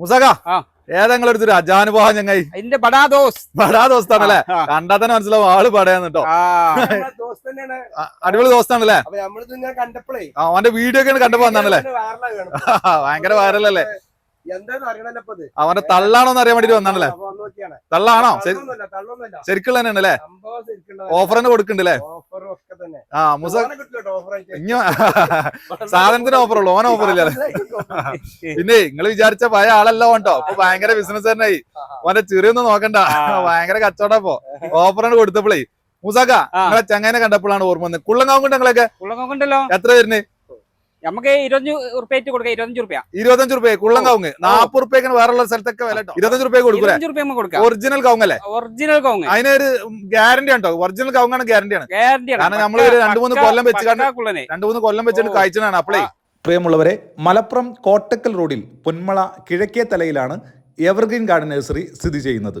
മുസാക ആ. ഏതെങ്കിലും ഒരു അജാനുഭവം ചങ്ങായി. അതിന്റെ ബടാ ദോസ്. ബടാ. കണ്ടാ തന്നെ മനസ്സിലാവും ആൾ പടയാന്ന് കേട്ടോ. അടിപൊളി ദോസ്താണല്ലേ? കണ്ടപ്പോഴേ അവന്റെ വീഡിയോ ഒക്കെ കണ്ടപ്പോ വന്നാണല്ലേ. ഭയങ്കര വൈറലല്ലേ അവന്റെ തള്ളാണോന്ന് അറിയാൻ വേണ്ടി വന്നാണല്ലേ തള്ളാണോ? ശരിക്കുള്ള തന്നെയാണല്ലേ? തന്നെ കൊടുക്കണ്ടല്ലേ? ആ മുസ ഇഞ്ഞ സാധനത്തിന് ഓഫർ ഉള്ളു ഓന ഓഫർ ഇല്ലല്ലേ. പിന്നെ നിങ്ങൾ വിചാരിച്ച പഴയ ആളല്ല കേട്ടോ. ഇപ്പൊ ഭയങ്കര ബിസിനസ് തന്നെ ഓന്റെ ചെറിയൊന്നും നോക്കണ്ട. ഭയങ്കര കച്ചവടം ഇപ്പൊ ഓഫറാണ് കൊടുത്തപ്പോഴേ മുസാക്ക. നിങ്ങളെ ചങ്ങനെ കണ്ടപ്പോഴാണ് ഓർമ്മ വന്നത്. കുള്ളങ്ങാവുണ്ട് നിങ്ങളൊക്കെ എത്ര വരുന്നത് നമുക്ക് ഇരുപത്തഞ്ച് ഉറുപ്പ്യ കൊടുക്കാം ഇരുപത്തഞ്ച് റുപ്യ ഇരുപത്തഞ്ച് റുപ്യ കുള്ളങ്കാവുങ്ങ് നാപ്പത് റുപ്യക്കാണ് വേറെ സ്ഥലത്തൊക്കെ വില ഇരുപത്തഞ്ച് റുപ്യ റുപ്യ നമുക്ക് കൊടുക്കാം. ഒറിജിനൽ കവുങ്ങല്ലേ ഒറിജിനൽ കവുങ്ങ്. അതിനൊരു ഗ്യാരണ്ടി ഉണ്ടോ ഒറിജിനൽ കവുങ്ങാണ് ഗ്യാരണ്ടിയാണ് ഗ്യാരണ്ടി കാരണം നമ്മൾ രണ്ടു രണ്ട് മൂന്ന് കൊല്ലം വെച്ച് രണ്ടു മൂന്ന് കൊല്ലം വെച്ചിട്ട് കാഴ്ചനാണ് അപ്പളേ. പ്രിയമുള്ളവരെ മലപ്പുറം കോട്ടക്കൽ റോഡിൽ പൊന്മള കിഴക്കേ തലയിലാണ് എവർഗ്രീൻ ഗാർഡൻ നഴ്സറി സ്ഥിതി ചെയ്യുന്നത്.